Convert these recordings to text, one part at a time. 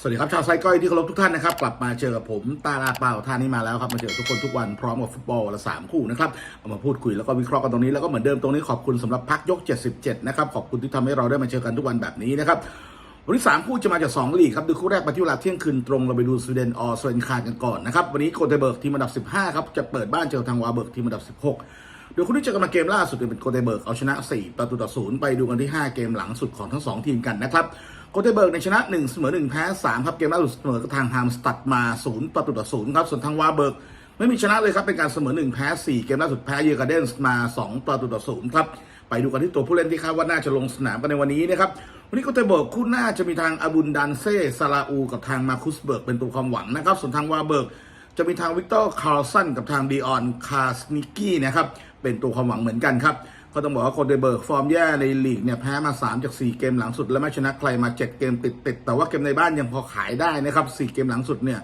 สวัสดีครับชาวไซก้อยที่เคารพทุกท่านนะครับ กลับมาเจอกับผมตาลาเปล่าท่านนี้มาแล้วครับ มาเจอทุกคนทุกวันพร้อมกับฟุตบอลละสามคู่นะครับเอามาพูดคุยแล้วก็วิเคราะห์กันตรงนี้แล้วก็เหมือนเดิมตรงนี้ขอบคุณสำหรับพักยก 77 นะครับ ขอบคุณที่ทำให้เราได้มาเจอกันทุกวันแบบนี้นะครับวันนี้สามคู่จะมาจากสองลีกครับดูคู่แรกมาที่เวลาเที่ยงคืนตรงเราไปดูสวีเดนออสเวนคานกันก่อนนะครับวันนี้โกเทเบิร์กทีมอันดับ 15ครับจะเปิดบ้านเจอทางวาเบิร์กทีมอันดับ 16ดยคู่ที่เจอกันมาเกมล่าสุดเนี่ยเป็นโกเทเบิร์กเอาชนะ 4 ประตูต่อศูนย์ไปดูกันที่ 5 เกมหลังสุดของทั้ง 2 ทีมกันนะครับ โกเทเบิร์กในชนะ1เสมอ1แพ้3ครับเกมล่าสุดเสมอกับทางฮามสตัดมา0ประตูต่อศูนย์ครับส่วนทางวาเบิร์กไม่มีชนะเลยครับเป็นการเสมอ1แพ้4เกมล่าสุดแพ้เยอร์การ์เดนส์มา 2 ประตูต่อศูนย์ครับไปดูกันที่ตัวผู้เล่นที่คาดว่าน่าจะลงสนามกันในวันนี้นะครับวันนี้โกเทเบิร์กคู่หน้าจะมีทางอาบุนดันเซ่ซาลาอู กับทางมาคุสเบิร์กเป็นตัวความหวังนะครับ ส่วนทางวาเบิร์กจะมีทางวิกเตอร์คาร์ลสันกับทางดีออนคาสนิกี้นะครับเป็นตัวความหวังเหมือนกันครับ ก็ต้องบอกว่าโคเดเบิร์กฟอร์มแย่ในลีกเนี่ยแพ้มา 3 จาก 4 เกมหลังสุด และไม่ชนะใครมา 7 เกมติดติดแต่ว่าเกมในบ้านยังพอขายได้นะครับ 4 เกมหลังสุดเนี่ย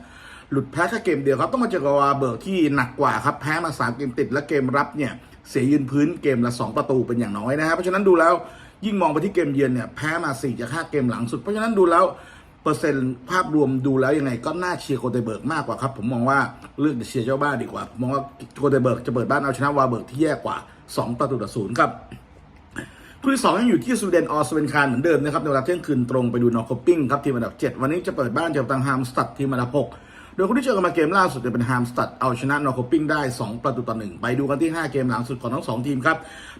หลุดแพ้แค่เกมเดียวครับ ต้องมาเจอกับวาเบิร์กที่หนักกว่าครับแพ้มา 3 เกมติดและเกมรับเนี่ยเสียยืนพื้นเกมละ 2 ประตูเป็นอย่างน้อยนะครับเพราะฉะนั้นดูแล้วยิ่งมองไปที่เกมเยือนเนี่ยแพ้มา4จาก5เกมหลังสุด เพราะฉะนั้นดูแล้วเปอร์เซ็นต์ภาพรวมดูแล้วยังไงก็น่าเชียร์โกเตเบิร์กมากกว่าครับผมมองว่าเลือกเชียร์เจ้าบ้านดีกว่าผมมองว่าโกเตเบิร์กจะเปิดบ้านเอาชนะวาเบิร์กที่แย่กว่า 2 ประตูต่อศูนย์ครับคู่ที่สองยังอยู่ที่สวีเดนออสเวนคารเหมือนเดิมนะครับในเวลาเที่ยงคืนตรงไปดูนอร์คอปปิ้งครับทีมอันดับ 7 วันนี้จะเปิดบ้านเจอกับทางฮามสตัดทีมอันดับ6 โดยคู่ที่เจอกันมาเกมล่าสุดจะเป็นฮามสตัดเอาชนะนอร์คปิ้งได้ 2 ประตูต่อหนึ่งไปดูกันที่ 5 เกมหลังสุดของทั้ง 2 ทีมครับ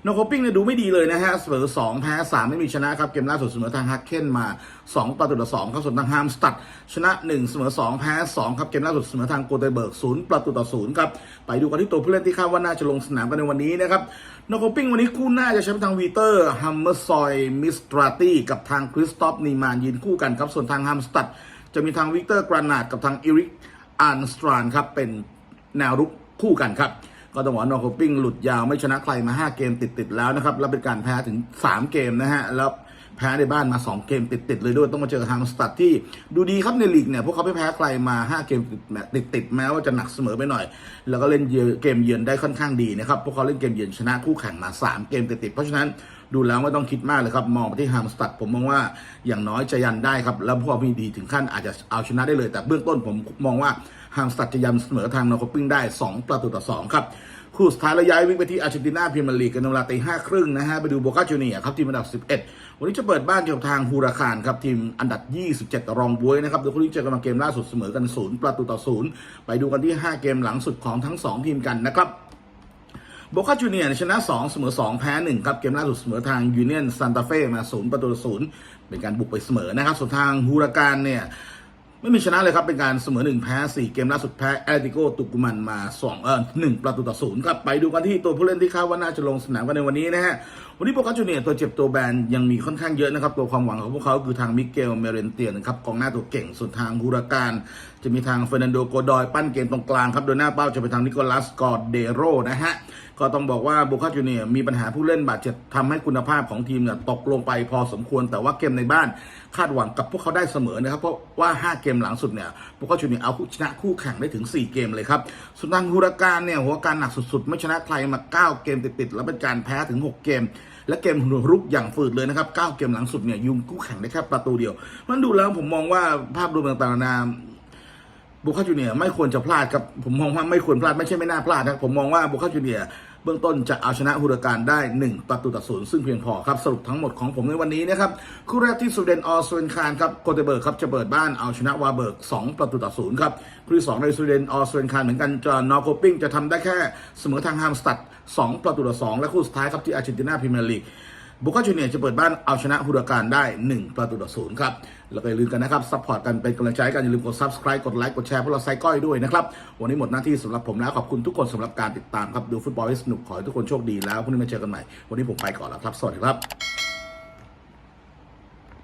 นอร์คปิ้งเนี่ยดูไม่ดีเลยนะฮะเสมอ2แพ้3ไม่มีชนะครับเกมล่าสุดเสมอทางฮักเคนมา 2 ประตูต่อ2ครับส่วนทางฮามสตัดชนะ 1 เสมอ 2 แพ้ 2 ครับเกมล่าสุดเสมอทางโกเตเบิร์ก0ประตูต่อ0ครับไปดูกันที่ตัวผู้เล่นที่คาดว่าน่าจะลงสนามกันในวันนี้นะครับนอโคปิ้งวันนี้คู่หน้าจะใช้ทางวีเตอร์ฮัมเมอร์ซอยมิสตราตี้กับทางคริสตอฟนีมานยืนคู่กันครับส่วนทางฮัมสตัด จะมีทางวิกเตอร์กรานาดกับทางอิริกอันสตรานครับเป็นแนวรุกคู่กันครับ ก็ต้องบอกว่านอร์โคปิ้งหลุดยาวไม่ชนะใครมา 5 เกมติด ๆ แล้วนะครับ แล้วเป็นการแพ้ถึง 3 เกมนะฮะ แล้ว แพ้ในบ้านมา 2 เกมติด ๆ เลยด้วยต้องมาเจอกับทางสตัดที่ดูดีครับในลีกเนี่ย พวกเขาไม่แพ้ใครมา 5 เกมติดๆแม้ว่าจะหนักเสมอไปหน่อย แล้วก็เล่นเยอเกมเยือนได้ค่อนข้างดีนะครับ พวกเขาเล่นเกมเยือนชนะคู่แข่งมา 3 เกมติดๆเพราะฉะนั้นดูแล้วไม่ต้องคิดมากเลยครับมองไปที่ฮามสตัดผมมองว่าอย่างน้อยจะยันได้ครับ แล้วพวกเขามีดีถึงขั้นอาจจะเอาชนะได้เลย แต่เบื้องต้นผมมองว่าฮามสตัดจะยันเสมอทางนอร์คอปปิ้งได้ 2 ประตูต่อ2ครับ คู่สุดท้ายราย้ายวิ่งไปที่อาร์เจนตินาพรีเมียร์ลีกกันนเวลาตีห้าครึ่งนะฮะไปดูโบกาจูเนียครับทีมอันดับ 11 วันนี้จะเปิดบ้านเกี่ยวกับทางฮูราคานครับทีมอันดับ 27 รองบวยนะครับโดยคู่นี้เจอกันมาเกมล่าสุดเสมอกัน0ประตูต่อ0ไปดูกันที่ 5 เกมหลังสุดของทั้ง 2 ทีมกันนะครับโบคาจูเนียชนะ 2 เสมอ 2 แพ้ 1 ครับ เกมล่าสุดเสมอทางยูเนียนซานตาเฟ่มา 0 ประตูต่อ0เป็นการบุกไปเสมอนะครับ ส่วนทางฮูราการเนี่ย ไม่มีชนะเลยครับ เป็นการเสมอ1แพ้4เกมล่าสุดแพ้แอตติโกตุกุมันมา2เออ1ประตูต่อ0ครับไปดูกันที่ตัวผู้เล่นที่คาดว่าน่าจะลงสนามกันในวันนี้นะฮะวันนี้โบกาจูเนียตัวเจ็บตัวแบนยังมีค่อนข้างเยอะนะครับ ตัวความหวังของพวกเขาคือทางมิเกลเมเรนเตียนครับกองหน้าตัวเก่งส่วนทางฮูราการ จะมีทางเฟรนันโดโกดอยปั้นเกมตรงกลางครับโดยหน้าเป้าจะเป็นทางนิโคลัสกอร์เดโรนะฮะก็ต้องบอกว่าโบคาจูเนียมีปัญหาผู้เล่นบาดเจ็บทำให้คุณภาพของทีมเนี่ยตกลงไปพอสมควรแต่ว่าเกมในบ้านคาดหวังกับพวกเขาได้เสมอนะครับเพราะว่า 5 เกมหลังสุดเนี่ยโบคาจูเนียเอาชนะคู่แข่งได้ถึง 4 เกมเลยครับส่วนทางฮูราการเนี่ยหัวการหนักสุดๆ ไม่ชนะใครมา 9 เกมติดๆแล้วเป็นการแพ้ถึง 6 เกม และเกมรุกอย่างฝืดเลยนะครับ 9 เกมหลังสุดเนี่ยยุงคู่แข่งได้แค่ประตูเดียว มันดูแล้วผมมองว่าภาพรวมต่างๆนานา บุคาจูเนียไม่ควรจะพลาดครับ ผมมองว่าไม่ควรพลาดไม่ใช่ไม่น่าพลาดนะผมมองว่าบุคาจูเนียเบื้องต้นจะเอาชนะฮูรการได้ 1 ประตูต่อศูนย์ซึ่งเพียงพอครับ สรุปทั้งหมดของผมในวันนี้นะครับ คู่แรกที่สวีเดนออสเวนคานครับโกเตเบิร์กครับจะเปิดบ้านเอาชนะวาเบิร์ก 2 ประตูต่อศูนย์ครับคู่ที่สองในสวีเดนออสเวนคานเหมือนกันจะนอร์โคปิ้งจะทำได้แค่เสมอทางฮามสตัด2ประตูต่อ2และคู่สุดท้ายครับที่อาร์เจนตินาพรีเมียร์ลีก บุคาจูเนียจะเปิดบ้านเอาชนะฮูราการได้ 1 ประตูต่อศูนย์ครับ แล้วก็อย่าลืมกันนะครับซัพพอร์ตกันเป็นกำลังใจกัน อย่าลืมกด subscribe กดไลค์กดแชร์พวกเราไซก้อยด้วยนะครับ วันนี้หมดหน้าที่สำหรับผมแล้ว ขอบคุณทุกคนสำหรับการติดตามครับ ดูฟุตบอลให้สนุกขอให้ทุกคนโชคดีแล้วพรุ่งนี้มาเจอกันใหม่ วันนี้ผมไปก่อนแล้วครับ สวัสดีครับ